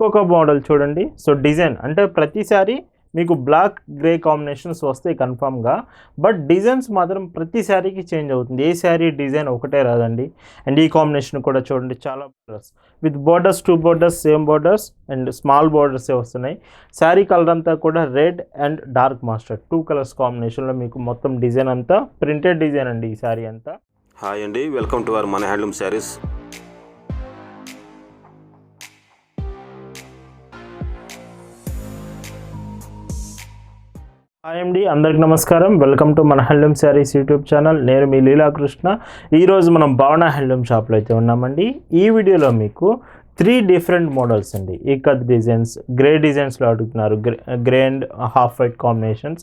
ఇంకొక మోడల్ చూడండి. So design అంటే ప్రతిసారి మీకు బ్లాక్ గ్రే కాంబినేషన్స్ వస్తాయి కన్ఫామ్గా. బట్ డిజైన్స్ మాత్రం ప్రతి శారీకి చేంజ్ అవుతుంది. ఏ శారీ డిజైన్ ఒకటే రాదండి. అండ్ ఈ కాంబినేషన్ కూడా చూడండి. చాలా borders. With borders two borders same borders and small బోర్డర్సే వస్తున్నాయి. శారీ కలర్ అంతా కూడా red and dark mustard. Two colours కాంబినేషన్లో మీకు మొత్తం డిజైన్ అంతా ప్రింటెడ్ డిజైన్ అండి ఈ శారీ అంతా. హాయ్ అండి. వెల్కమ్ టు అవర్ మన హ్యాండ్లూమ్ శారీస్. హాయ్ అండి అందరికి నమస్కారం. వెల్కమ్ టు మన హ్యాండ్లూమ్ శారీస్ యూట్యూబ్ ఛానల్ నేను మీ లీలాకృష్ణ ఈరోజు మనం భావన హ్యాండ్లూమ్ షాప్లో అయితే ఉన్నామండి. ఈ వీడియోలో మీకు త్రీ డిఫరెంట్ మోడల్స్ అండి. ఇక్కత్ డిజైన్స్ గ్రే డిజైన్స్లో అడుగుతున్నారు. Grey grey and half white combinations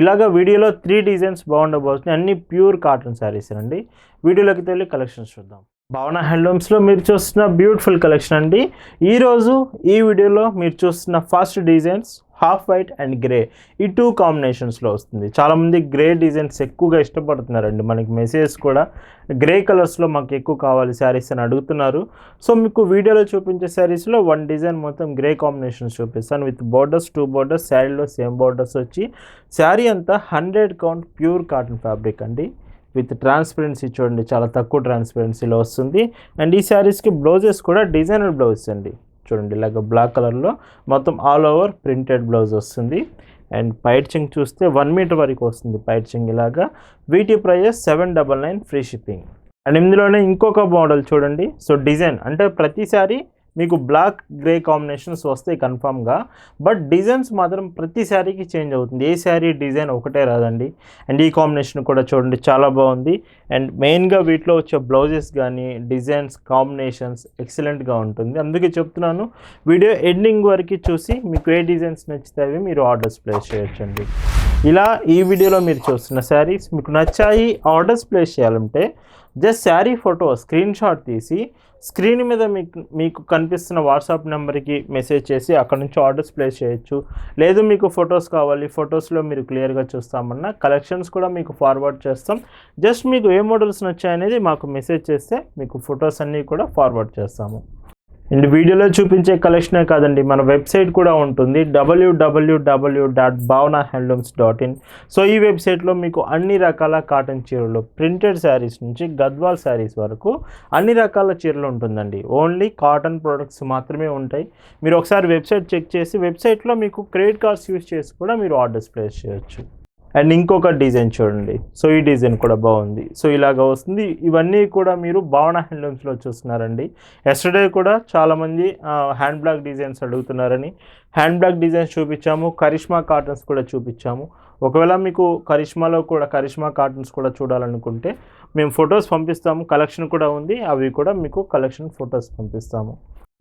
ఇలాగ వీడియోలో త్రీ డిజైన్స్ బాగుండబోతున్నాయి అన్ని ప్యూర్ కాటన్ శారీస్ అండి. వీడియోలోకి వెళ్ళి కలెక్షన్స్ చూద్దాం. భావన హ్యాండ్లూమ్స్లో మీరు చూస్తున్న బ్యూటిఫుల్ కలెక్షన్ అండి. ఈరోజు ఈ వీడియోలో మీరు చూస్తున్న first designs half white and grey. ఈ టూ కాంబినేషన్స్లో వస్తుంది. చాలామంది గ్రే డిజైన్స్ ఎక్కువగా ఇష్టపడుతున్నారండి. మనకి మెసేజ్ కూడా గ్రే కలర్స్లో మాకు ఎక్కువ కావాలి శారీస్ అని అడుగుతున్నారు. సో మీకు వీడియోలో చూపించే శారీస్లో వన్ డిజైన్ మొత్తం గ్రే కాంబినేషన్స్ చూపిస్తాను. విత్ బోర్డర్స్ టూ బోర్డర్స్ శారీలో సేమ్ బోర్డర్స్ వచ్చి. శారీ అంతా hundred count pure cotton fabric అండి. విత్ ట్రాన్స్పరెన్సీ చూడండి చాలా తక్కువ ట్రాన్స్పరెన్సీలో వస్తుంది. అండ్ ఈ శారీస్కి బ్లౌజెస్ కూడా డిజైనర్ బ్లౌజెస్ అండి. చూడండి ఇలాగ బ్లాక్ కలర్లో మొత్తం ఆల్ ఓవర్ ప్రింటెడ్ బ్లౌజ్ వస్తుంది. అండ్ పైట్చింగ్ చూస్తే వన్ మీటర్ వరకు వస్తుంది పైట్చింగ్ ఇలాగా. వీటి prices seven double nine free shipping and ఇందులోనే ఇంకొక మోడల్ చూడండి. సో డిజైన్ అంటే ప్రతిసారి మీకు బ్లాక్ గ్రే కాంబినేషన్స్ వస్తాయి కన్ఫామ్గా బట్ డిజైన్స్ మాత్రం ప్రతి శారీకి చేంజ్ అవుతుంది. ఏ శారీ డిజైన్ ఒకటే రాదండి. అండ్ ఈ కాంబినేషన్ కూడా చూడండి చాలా బాగుంది. అండ్ మెయిన్గా వీటిలో వచ్చే బ్లౌజెస్ కానీ డిజైన్స్ కాంబినేషన్స్ ఎక్సలెంట్గా ఉంటుంది. అందుకే చెప్తున్నాను వీడియో ఎండింగ్ వరకు చూసి మీకు ఏ డిజైన్స్ నచ్చితే అవి మీరు ఆర్డర్స్ ప్లేస్ చేయొచ్చండి. ఇలా ఈ వీడియోలో మీరు చూస్తున్న శారీస్ మీకు నచ్చాయి ఆర్డర్స్ ప్లేస్ చేయాలంటే just sari photo screen shot తీసి స్క్రీన్ మీద మీకు మీకు కనిపిస్తున్న వాట్సాప్ నెంబర్కి మెసేజ్ చేసి అక్కడ నుంచి ఆర్డర్స్ ప్లేస్ చేయొచ్చు. లేదు మీకు ఫొటోస్ కావాలి ఫొటోస్లో మీరు క్లియర్గా చూస్తామన్నా కలెక్షన్స్ కూడా మీకు ఫార్వర్డ్ చేస్తాం. జస్ట్ మీకు ఏ మోడల్స్ నచ్చాయనేది మాకు మెసేజ్ చేస్తే మీకు ఫొటోస్ అన్నీ కూడా ఫార్వర్డ్ చేస్తాము. అండ్ వీడియోలో చూపించే కలెక్షనే కాదండి మన వెబ్సైట్ కూడా ఉంటుంది WWW dot Bhavana handlooms dot in so ఈ వెబ్సైట్లో మీకు అన్ని రకాల కాటన్ చీరలు ప్రింటెడ్ శారీస్ నుంచి గద్వాల్ శారీస్ వరకు అన్ని రకాల చీరలు ఉంటుందండి. ఓన్లీ కాటన్ ప్రోడక్ట్స్ మాత్రమే ఉంటాయి. మీరు ఒకసారి వెబ్సైట్ చెక్ చేసి వెబ్సైట్లో మీకు క్రెడిట్ కార్డ్స్ యూస్ చేసి కూడా మీరు ఆర్డర్స్ ప్లేస్ చేయొచ్చు. అండ్ ఇంకొక డిజైన్ చూడండి. సో ఈ డిజైన్ కూడా బాగుంది. సో ఇలాగ వస్తుంది. ఇవన్నీ కూడా మీరు భావన హ్యాండ్లూమ్స్లో చూస్తున్నారండి. ఎస్టర్డే కూడా చాలామంది హ్యాండ్ బ్లాక్ డిజైన్స్ అడుగుతున్నారని. హ్యాండ్ బ్లాక్ డిజైన్స్ చూపించాము. కరిష్మా కాటన్స్ కూడా చూపించాము. ఒకవేళ మీకు కరిష్మాలో కూడా కరిష్మా కాటన్స్ కూడా చూడాలనుకుంటే మేము ఫొటోస్ పంపిస్తాము. కలెక్షన్ కూడా ఉంది. అవి కూడా మీకు కలెక్షన్ ఫొటోస్ పంపిస్తాము.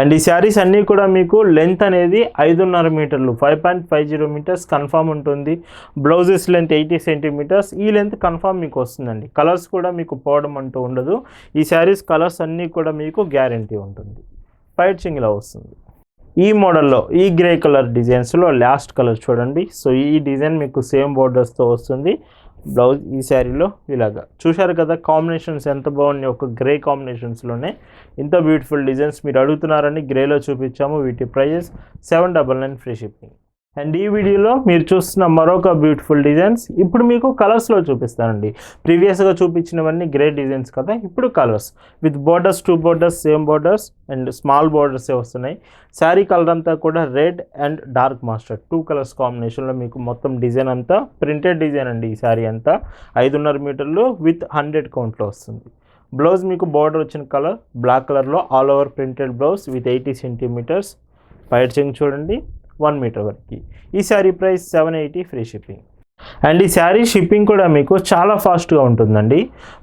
అండ్ ఈ శారీస్ అన్నీ కూడా మీకు లెంత్ అనేది ఐదున్నర మీటర్లు five point five zero metres confirm ఉంటుంది. బ్లౌజెస్ లెంత్ ఎయిటీ సెంటీమీటర్స్ ఈ లెంత్ కన్ఫామ్ మీకు వస్తుందండి. కలర్స్ కూడా మీకు పోవడం అంటూ ఉండదు. ఈ శారీస్ కలర్స్ అన్నీ కూడా మీకు గ్యారంటీ ఉంటుంది. ఫైట్ చింగిలా వస్తుంది. ఈ మోడల్లో ఈ గ్రే కలర్ డిజైన్స్లో లాస్ట్ కలర్ చూడండి. సో ఈ డిజైన్ మీకు సేమ్ బోర్డర్స్తో వస్తుంది. బ్లౌజ్ ఈ శారీలో ఇలాగా. చూశారు కదా కాంబినేషన్స్ ఎంత బాగున్నాయి ఒక గ్రే కాంబినేషన్స్లోనే ఇంత బ్యూటిఫుల్ డిజైన్స్ మీరు అడుగుతున్నారని గ్రేలో చూపించాము. వీటి prices seven double nine free shipping and ఈ వీడియోలో మీరు చూస్తున్న మరొక బ్యూటిఫుల్ డిజైన్స్ ఇప్పుడు మీకు కలర్స్లో చూపిస్తానండి. ప్రీవియస్గా చూపించినవన్నీ గ్రే డిజైన్స్ కదా ఇప్పుడు colours with borders two borders same borders and small బోర్డర్సే వస్తున్నాయి. శారీ కలర్ అంతా కూడా red and dark mustard two colours కాంబినేషన్లో మీకు మొత్తం డిజైన్ అంతా ప్రింటెడ్ డిజైన్ అండి ఈ శారీ అంతా. ఐదున్నర మీటర్లు విత్ హండ్రెడ్ కౌంట్లో వస్తుంది. బ్లౌజ్ మీకు బార్డర్ వచ్చిన కలర్ బ్లాక్ కలర్లో all over printed blouse with eighty centimetres పైట్ చెంగ్ చూడండి. వన్ మీటర్ వరకు. ఈ sari price seven eighty free shipping. And ఈ శారీ షిప్పింగ్ కూడా మీకు చాలా ఫాస్ట్గా ఉంటుందండి.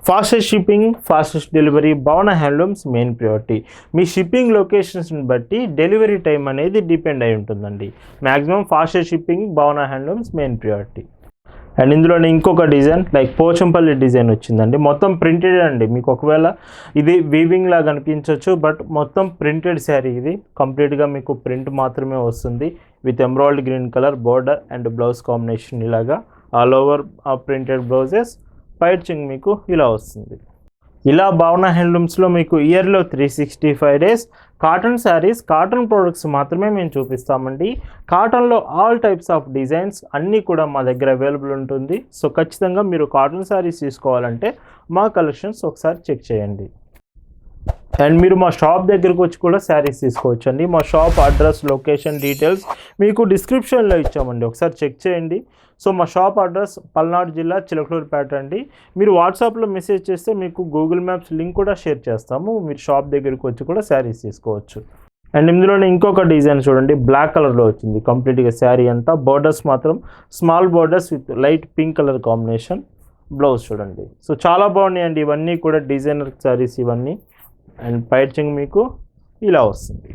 Fastest shipping fastest delivery Bhavana handlooms main priority. మీ షిప్పింగ్ లొకేషన్స్ని బట్టి డెలివరీ టైం అనేది డిపెండ్ అయి ఉంటుందండి. Maximum fastest shipping Bhavana handlooms main priority. And ఇందులోనే ఇంకొక డిజైన్ లైక్ పోచంపల్లి డిజైన్ వచ్చిందండి. మొత్తం ప్రింటెడ్ అండి. మీకు ఒకవేళ ఇది వీవింగ్ లాగా అనిపించవచ్చు బట్ మొత్తం ప్రింటెడ్ శారీ ఇది. కంప్లీట్గా మీకు ప్రింట్ మాత్రమే వస్తుంది. With embroidered green colour border and blouse combination ఇలాగా ఆల్ ఓవర్ ప్రింటెడ్ బ్లౌజెస్ పైచింగ్ మీకు ఇలా వస్తుంది. ఇలా భావన హ్యాండ్లూమ్స్లో మీకు ఇయర్లో three sixty five days cotton saris cotton products మాత్రమే మేము చూపిస్తామండి. కాటన్లో ఆల్ టైప్స్ ఆఫ్ డిజైన్స్ అన్నీ కూడా మా దగ్గర అవైలబుల్ ఉంటుంది. సో ఖచ్చితంగా మీరు కాటన్ శారీస్ తీసుకోవాలంటే మా కలెక్షన్స్ ఒకసారి చెక్ చేయండి. అండ్ మీరు మా షాప్ దగ్గరకు వచ్చి కూడా శారీస్ తీసుకోవచ్చు అండి మా షాప్ అడ్రస్ లొకేషన్ డీటెయిల్స్ మీకు డిస్క్రిప్షన్లో ఇచ్చామండి. ఒకసారి చెక్ చేయండి. సో మా షాప్ అడ్రస్ పల్నాడు జిల్లా చిలకలూరుపేట అండి. మీరు వాట్సాప్లో మెసేజ్ చేస్తే మీకు గూగుల్ మ్యాప్స్ లింక్ కూడా షేర్ చేస్తాము. మీరు షాప్ దగ్గరకు వచ్చి కూడా శారీస్ తీసుకోవచ్చు. అండ్ ఇందులోనే ఇంకొక డిజైన్ చూడండి. బ్లాక్ కలర్లో వచ్చింది. కంప్లీట్గా శారీ అంతా. బోర్డర్స్ మాత్రం small borders with light pink colour combination blouse చూడండి. సో చాలా బాగున్నాయండి. ఇవన్నీ కూడా డిజైనర్ శారీస్ ఇవన్నీ. అండ్ పైచింగ్ మీకు ఇలా వస్తుంది.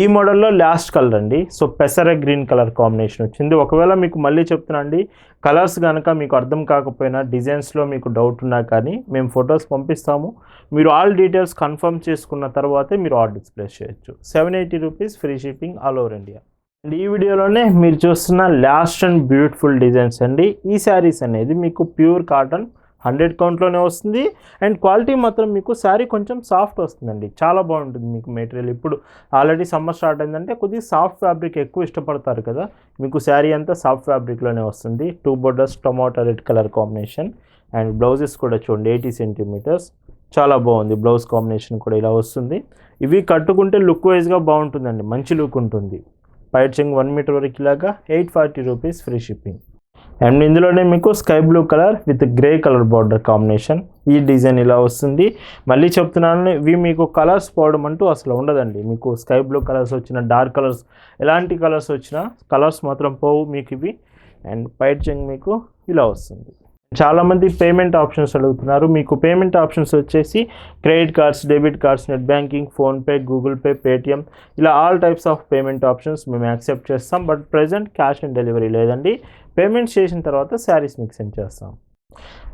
ఈ మోడల్లో లాస్ట్ కలర్ అండి. సో పెసర గ్రీన్ కలర్ కాంబినేషన్ వచ్చింది. ఒకవేళ మీకు మళ్ళీ చెప్తున్నా అండి కలర్స్ కనుక మీకు అర్థం కాకపోయినా డిజైన్స్లో మీకు డౌట్ ఉన్నా కానీ మేము ఫొటోస్ పంపిస్తాము. మీరు ఆల్ డీటెయిల్స్ కన్ఫర్మ్ చేసుకున్న తర్వాతే మీరు ఆర్డర్ ప్లేస్ చేయొచ్చు. Seven eighty rupees free shipping all over India. And ఈ వీడియోలోనే మీరు చూస్తున్న లాస్ట్ అండ్ బ్యూటిఫుల్ డిజైన్స్ అండి. ఈ శారీస్ అనేది మీకు ప్యూర్ కాటన్ హండ్రెడ్ కౌంట్లోనే వస్తుంది. అండ్ క్వాలిటీ మాత్రం మీకు శారీ కొంచెం సాఫ్ట్ వస్తుందండి. చాలా బాగుంటుంది మీకు మెటీరియల్. ఇప్పుడు ఆల్రెడీ సమ్మర్ స్టార్ట్ అయిందంటే కొద్దిగా సాఫ్ట్ ఫ్యాబ్రిక్ ఎక్కువ ఇష్టపడతారు కదా. మీకు శారీ అంతా సాఫ్ట్ ఫ్యాబ్రిక్లోనే వస్తుంది. Two borders tomato red colour combination and blouses కూడా చూడండి. Eighty centimetres. చాలా బాగుంది బ్లౌజ్ కాంబినేషన్ కూడా ఇలా వస్తుంది. ఇవి కట్టుకుంటే లుక్ వైజ్గా బాగుంటుందండి. మంచి లుక్ ఉంటుంది. పైచింగ్ వన్ మీటర్ వరకు ఇలాగా eight forty rupees free shipping. And ఇందులోనే మీకు sky blue colour with grey colour border combination. ఈ డిజైన్ ఇలా వస్తుంది. మళ్ళీ చెప్తున్నాను ఇవి మీకు కలర్స్ పోవడం అంటూ అసలు ఉండదండి. మీకు స్కై బ్లూ కలర్స్ వచ్చిన డార్క్ కలర్స్ ఎలాంటి కలర్స్ వచ్చినా కలర్స్ మాత్రం పోవు మీకు ఇవి. అండ్ పైచింగ్ మీకు ఇలా వస్తుంది. చాలామంది పేమెంట్ ఆప్షన్స్ అడుగుతున్నారు. మీకు పేమెంట్ ఆప్షన్స్ వచ్చేసి credit cards debit cards net banking PhonePe Google Pay Paytm ఇలా all types of payment options మేము యాక్సెప్ట్ చేస్తాం. But present cash on delivery లేదండి. పేమెంట్ చేసిన తర్వాత శారీస్ మీకు సెండ్ చేస్తాం.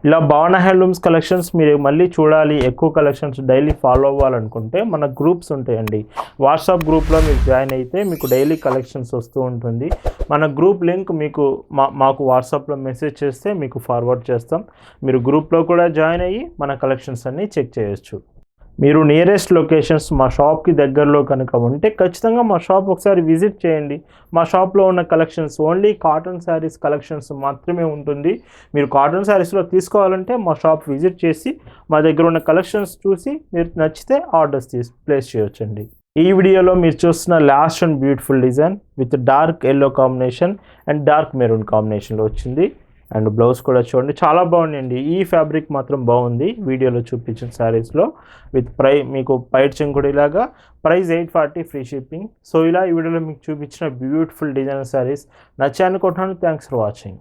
ఇలా భవన హ్యాండ్లూమ్స్ కలెక్షన్స్ మీరు మళ్ళీ చూడాలి ఎక్కువ కలెక్షన్స్ డైలీ ఫాలో అవ్వాలనుకుంటే మన గ్రూప్స్ ఉంటాయండి. వాట్సాప్ గ్రూప్లో మీరు జాయిన్ అయితే మీకు డైలీ కలెక్షన్స్ వస్తూ ఉంటుంది. మన గ్రూప్ లింక్ మీకు మా మాకు వాట్సాప్లో మెసేజ్ చేస్తే మీకు ఫార్వర్డ్ చేస్తాం. మీరు గ్రూప్లో కూడా జాయిన్ అయ్యి మన కలెక్షన్స్ అన్నీ చెక్ చేయొచ్చు. మీరు నియరెస్ట్ లొకేషన్స్ మా షాప్కి దగ్గరలో కనుక ఉంటే ఖచ్చితంగా మా షాప్ ఒకసారి విజిట్ చేయండి. మా షాప్లో ఉన్న collections only cotton saris collections మాత్రమే ఉంటుంది. మీరు కాటన్ శారీస్లో తీసుకోవాలంటే మా షాప్ విజిట్ చేసి మా దగ్గర ఉన్న కలెక్షన్స్ చూసి మీరు నచ్చితే ఆర్డర్స్ తీసి ప్లేస్ చేయొచ్చండి. ఈ వీడియోలో మీరు చూస్తున్న last and beautiful design with dark yellow combination and dark maroon కాంబినేషన్లో వచ్చింది. అండ్ బ్లౌజ్ కూడా చూడండి. చాలా బాగుందండి. ఈ ఫ్యాబ్రిక్ మాత్రం బాగుంది. వీడియోలో చూపించిన శారీస్లో. విత్ ప్రై మీకు పైట్ కూడా ఇలాగా. Price eight forty free shipping. So ఇలా ఈ వీడియోలో మీకు చూపించిన beautiful design saris. నచ్చాయనుకుంటున్నాను. Thanks for watching.